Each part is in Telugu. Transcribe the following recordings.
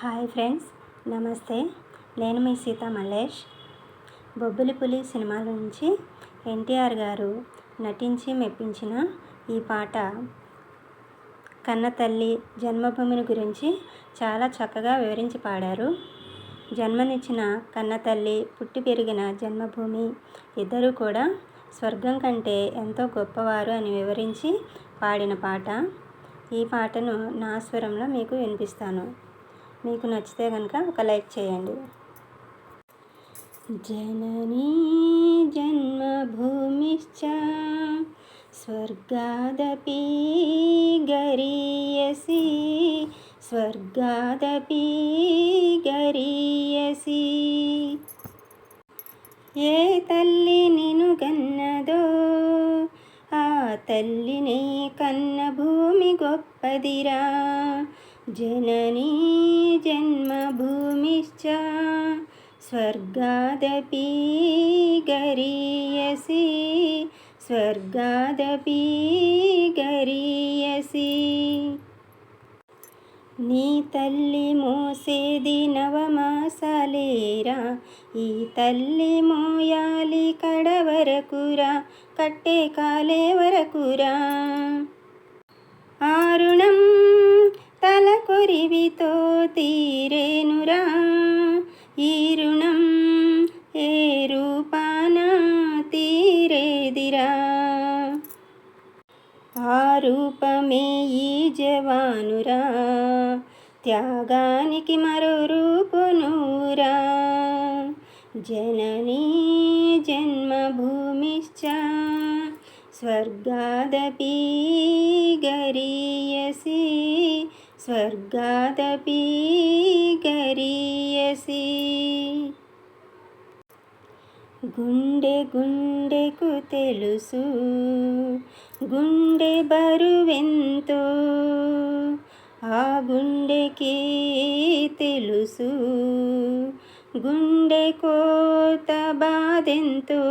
హాయ్ ఫ్రెండ్స్ నమస్తే. నేను మీ సీత మల్లేష్. బొబ్బిలి పులి సినిమాల నుంచి ఎన్టీఆర్ గారు నటించి మెప్పించిన ఈ పాట కన్న తల్లి జన్మభూమిని గురించి చాలా చక్కగా వివరించి పాడారు. జన్మనిచ్చిన కన్న తల్లి పుట్టి పెరిగిన జన్మభూమి ఇద్దరూ కూడా స్వర్గం కంటే ఎంతో గొప్పవారు అని వివరించి పాడిన పాట. ఈ పాటను నా స్వరంలో మీకు వినిపిస్తాను. మీకు నచ్చితే కనుక ఒక లైక్ చేయండి. జననీ జన్మభూమిశ్చ స్వర్గాదపి గరీయసి స్వర్గాదపి గరీయసి ఏ తల్లి నిను కన్నదో ఆ తల్లిని కన్న భూమి గొప్పదిరా జననీ जन्मभूमिश्च स्वर्गादपि गरीयसि స్వర్గాదపి గరీయసి నీ తల్లి మోసేది నవమాసాలేరా ఈ తల్లి మోయాలి కడవరకురా కట్టే కాలే వరకురా ఆరుణం తల తీరేనురా. ఈ రుణం ఏ రూపాన తీరేదిరా? ఆ రూపమే ఈ జవానురా. త్యాగానికి మరో రూపునురా. జననీ జన్మభూమిశ్చ స్వర్గాదపి గరీయసి స్వర్గాదపి గరీయసి. గుండె గుండెకు తెలుసు గుండె బరువెంతో ఆ గుండెకి తెలుసు గుండె కోత బాధెంతో.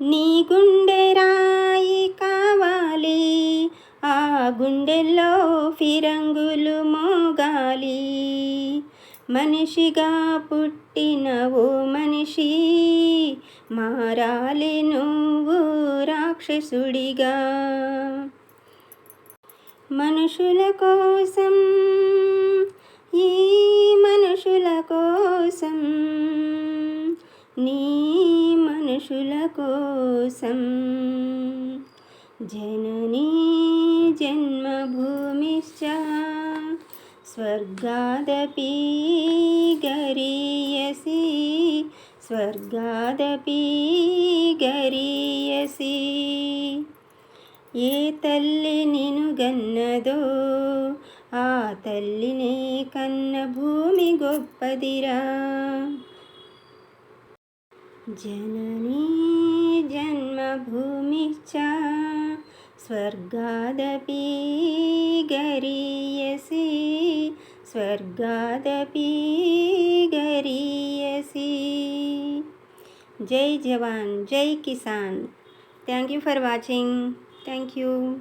నీ గుండె రాయికా గుండెల్లో ఫిరంగులు మోగాలి. మనిషిగా పుట్టిన ఓ మనిషి మారాలి నువ్వు రాక్షసుడిగా. మనుషుల కోసం ఈ మనుషుల కోసం నీ మనుషుల కోసం. జననీ जन्मभूमिश्च स्वर्गादपि गरीयसि స్వర్గాదపి గరీయసి ఏ తల్లి నిను గన్నదో ఆ తల్లిని కన్న భూమి గొప్పదిరా జననీ జన్మభూమిశ్చ स्वर्गादपि गरीयसि स्वर्गादपि गरीयसि जय जवान जय किसान। Thank you for watching thank you